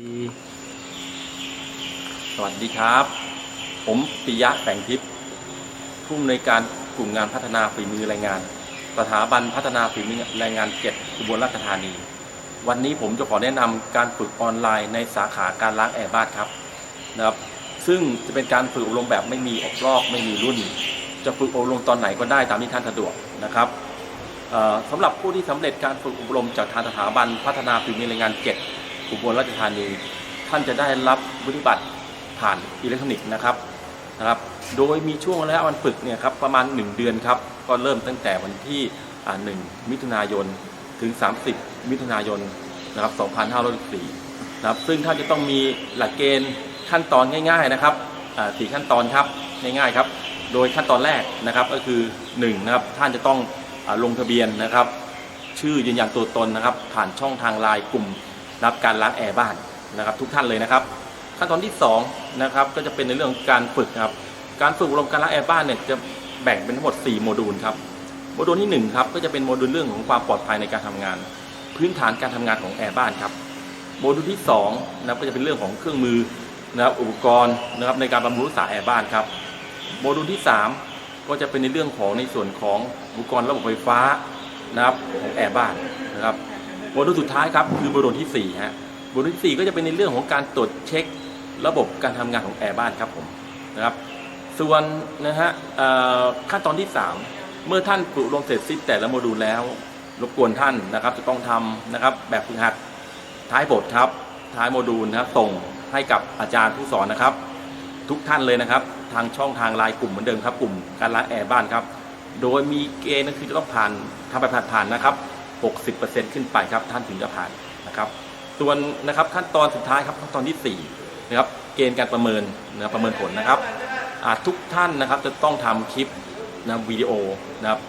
ดีสวัสดีครับ ผมปิยะแสงทิพย์ผู้อำนวยการกลุ่มงานพัฒนาฝีมือแรงงาน สถาบันพัฒนาฝีมือแรงงานเจ็ดอุบลราชธานี วันนี้ผมจะขอแนะนำการฝึกออนไลน์ในสาขาการล้างแอร์บ้านครับนะครับ ซึ่งจะเป็นการฝึกอบรมแบบไม่มีออกรอบไม่มีรุ่น จะฝึกอบรมตอนไหนก็ได้ตามที่ท่านสะดวกนะครับสำหรับผู้ที่สำเร็จการฝึกอบรมจากทางสถาบันพัฒนาฝีมือแรงงานเจ็ด อุบลราชธานี ท่านจะได้รับวิบัตรผ่านอิเล็กทรอนิกส์นะครับนะครับ โดยมีช่วงระยะวันฝึกเนี่ยครับประมาณ 1 เดือนครับ ก็เริ่มตั้งแต่วันที่อ่า1มิถุนายนถึง 30 มิถุนายนนะครับ2564นะครับซึ่งท่านจะต้องมีหลักเกณฑ์ขั้นตอนง่ายๆนะครับสี่ขั้นตอนครับง่ายๆครับ โดยขั้นตอนแรกนะครับก็คือ1นะครับท่านจะต้องอลงทะเบียนนะครับ ชื่อยืนยันตัวตนนะครับ ผ่านช่องทางไลน์กลุ่ม รับการล้างแอร์บ้านนะครับ ทุกท่านเลยนะครับ ขั้นตอนที่2นะครับก็จะเป็นในเรื่องของการฝึกนะครับการฝึกอบรมการล้างแอร์บ้านเนี่ยจะแบ่งเป็นทั้งหมด 4 โมดูลครับโมดูลที่1ครับก็จะเป็นโมดูลเรื่องของความปลอดภัยในการทำงาน พื้นฐานการทำงานของแอร์บ้านครับโมดูลที่2นะครับก็จะเป็นเรื่องของเครื่องมือนะครับอุปกรณ์นะครับในการบำรุงรักษาแอร์บ้านครับโมดูลที่ 3 ก็จะเป็นในเรื่องของในส่วนของอุปกรณ์ระบบไฟฟ้านะครับของแอร์บ้านนะครับ โมดูลสุดท้ายครับคือโมดูลที่4ฮะโมดูลที่4ก็จะเป็นในเรื่องของการตรวจเช็ค ระบบการทำงานของแอร์บ้านครับผมนะครับ ส่วนนะฮะขั้นตอนที่ 3 เมื่อท่านปลุกลงเสร็จสิ้นแต่ละโมดูลแล้ว รบกวนท่านนะครับจะต้องทำนะครับแบบฝึกหัดท้ายบทครับ ท้ายโมดูลนะครับส่งให้กับอาจารย์ผู้สอนนะครับ ทุกท่านเลยนะครับ ทางช่องทางไลน์กลุ่มเหมือนเดิมครับ กลุ่มการล้างแอร์บ้านครับ โดยมีเกณฑ์ก็คือจะต้องผ่านทำแบบผ่านนะครับ 60%ขึ้นไปครับท่านถึงจะผ่านนะครับ ส่วนนะครับขั้นตอนสุดท้ายครับขั้นตอนที่4นะครับเกณฑ์การประเมินนะประเมินผลนะครับทุกท่านนะครับจะต้องทำคลิปนะวิดีโอนะครับ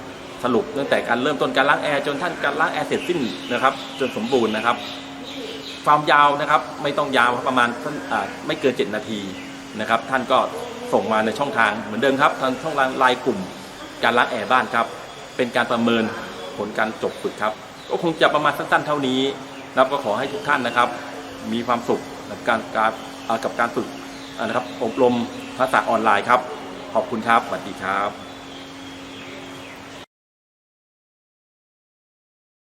สรุปตั้งแต่การเริ่มต้นการล้างแอร์จนท่านการล้างแอร์เสร็จสิ้นนะครับจนสมบูรณ์นะครับ ความยาวนะครับไม่ต้องยาวครับประมาณสั้นไม่เกิน 7 นาทีนะครับ ท่านก็ส่งมาในช่องทางเหมือนเดิมครับทางช่องทางไลน์กลุ่ม การล้างแอร์บ้านครับ เป็นการประเมินผลการจบฝึกครับ ก็คงจะประมาณสั้นๆเท่านี้นะครับก็ขอให้ทุกท่านนะครับ มีความสุขกับการการกับการฝึกนะครับอบรมภาษาออนไลน์ครับ ขอบคุณครับสวัสดีครับ